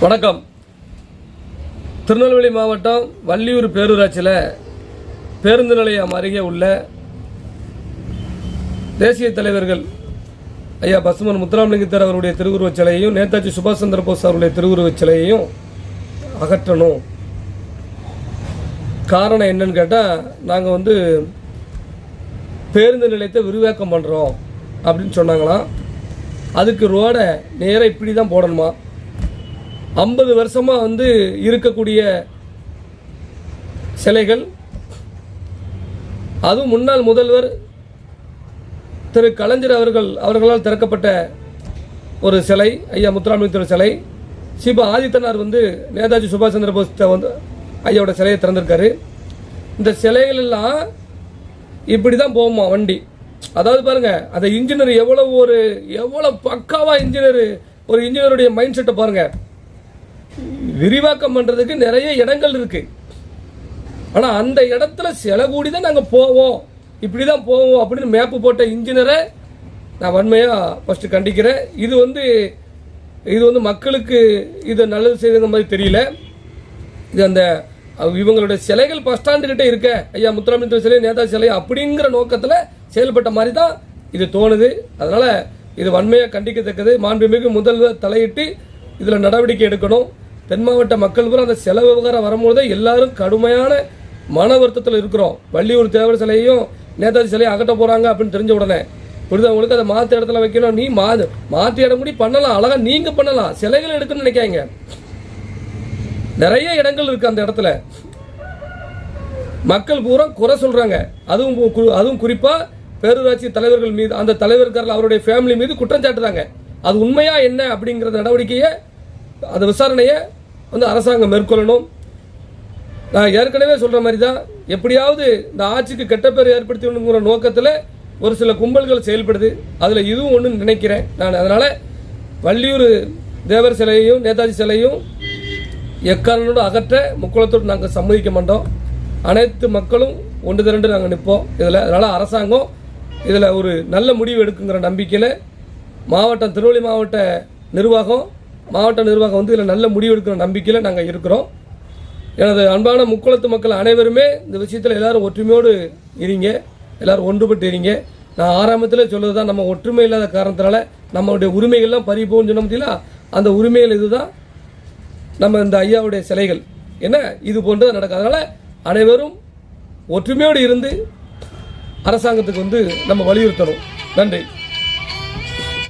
வணக்கம். திருநெல்வேலி மாவட்டம் வள்ளியூர் பேரூராட்சியில் பேருந்து நிலையம் அருகே உள்ள தேசிய தலைவர்கள் ஐயா பசுமன் முத்துராமலிங்கத்தர் அவருடைய திருவுருவச் சிலையையும் நேதாஜி சுபாஷ் சந்திர போஸ் அவருடைய திருவுருவச் சிலையையும் அகற்றணும். காரணம் என்னன்னு கேட்டால் நாங்கள் வந்து பேருந்து நிலையத்தை விரிவாக்கம் பண்ணுறோம் அப்படின்னு சொன்னாங்களாம். அதுக்கு ரோடை நேராக இப்படி தான் போடணுமா? ஐம்பது வருஷமாக வந்து இருக்கக்கூடிய சிலைகள் அதுவும் முன்னாள் முதல்வர் திரு கலைஞர் அவர்கள் அவர்களால் திறக்கப்பட்ட ஒரு சிலை ஐயா முத்துராமலிங்கத்தோட சிலை. சிப ஆதித்தனார் வந்து நேதாஜி சுபாஷ் சந்திர போஸ் வந்து ஐயாவோட சிலையை திறந்திருக்காரு. இந்த சிலைகள் எல்லாம் இப்படி தான் போகுமா வண்டி? அதாவது பாருங்க அந்த இன்ஜினியர் எவ்வளவு ஒரு எவ்வளோ பக்காவாக இன்ஜினியர் ஒரு இன்ஜினியருடைய மைண்ட் செட்டை பாருங்கள் விரிவாக்கம் பண்ணுறதுக்கு நிறைய இடங்கள் இருக்கு. ஆனால் அந்த இடத்துல சில கூடி தான் நாங்கள் போவோம். இப்படி தான் போவோம் அப்படின்னு மேப்பு போட்ட இன்ஜினியரை நான் வன்மையாக ஃபஸ்ட்டு கண்டிக்கிறேன். இது வந்து இது வந்து மக்களுக்கு இது நல்லது செய்தது மாதிரி தெரியல. இது அந்த இவங்களுடைய சிலைகள் பஸ் ஸ்டாண்டுக்கிட்ட இருக்க. ஐயா முத்துராமலிங்க சிலை நேதாஜி சிலை அப்படிங்கிற நோக்கத்தில் செயல்பட்ட மாதிரி தான் இது தோணுது. அதனால் இது வன்மையாக கண்டிக்கத்தக்கது. மாண்புமிகு முதல்வர் தலையிட்டு இதில் நடவடிக்கை எடுக்கணும். தென் மாவட்ட மக்கள் பூரா அந்த செலவு விவகாரம் வரும்போது எல்லாரும் கடுமையான மன வருத்தத்தில் இருக்கிறோம். வள்ளியூர் தேவர் சிலையையும் நேதாஜி சிலையும் அகட்ட போகிறாங்க அப்படின்னு தெரிஞ்ச உடனே. புரியுதா உங்களுக்கு? அதை மாற்று இடத்துல வைக்கணும். நீ மா மாற்றி இடம் கூட பண்ணலாம். அழகாக நீங்கள் பண்ணலாம். சிலைகள் எடுக்குன்னு நினைக்காங்க நிறைய இடங்கள் இருக்குது அந்த இடத்துல. மக்கள் பூரா குறை சொல்கிறாங்க அதுவும் அதுவும் குறிப்பாக பேரூராட்சி தலைவர்கள் மீது அந்த தலைவர்கள் அவருடைய ஃபேமிலி மீது குற்றம் சாட்டுறாங்க அது உண்மையாக என்ன அப்படிங்கிற நடவடிக்கையை அந்த விசாரணையை வந்து அரசாங்கம் மேற்கொள்ளணும். நான் ஏற்கனவே சொல்கிற மாதிரி தான் எப்படியாவது இந்த ஆட்சிக்கு கெட்ட பேர் ஏற்படுத்தணுங்கிற நோக்கத்தில் ஒரு சில கும்பல்கள் செயல்படுது. அதில் இதுவும் ஒன்று நினைக்கிறேன் நான். அதனால் வள்ளியூர் தேவர் சிலையையும் நேதாஜி சிலையும் எக்காரணோடு அகற்ற முக்குளத்தோடு நாங்கள் சம்மதிக்க மாட்டோம். அனைத்து மக்களும் ஒன்று திரண்டு நாங்கள் நிற்போம் இதில். அதனால் அரசாங்கம் இதில் ஒரு நல்ல முடிவு எடுக்குங்கிற நம்பிக்கையில் மாவட்டம் திருவள்ளி மாவட்ட நிர்வாகம் மாவட்ட நிர்வாகம் வந்து இதில் நல்ல முடிவு எடுக்கிற நம்பிக்கையில் நாங்கள் இருக்கிறோம். எனது அன்பான முக்குளத்து மக்கள் அனைவருமே இந்த விஷயத்தில் எல்லாரும் ஒற்றுமையோடு இருங்க. எல்லாரும் ஒன்றுபட்டு இருங்க. நான் ஆரம்பத்தில் சொல்லுறது தான் நம்ம ஒற்றுமை இல்லாத காரணத்தினால நம்மளுடைய உரிமைகள்லாம் பறி சொன்ன முடியல அந்த உரிமைகள் இதுதான். நம்ம இந்த ஐயாவுடைய சிலைகள். என்ன? இது போன்றது நடக்கும் அதனால் அனைவரும் ஒற்றுமையோடு இருந்து அரசாங்கத்துக்கு வந்து நம்ம வலியுறுத்தணும். நன்றி.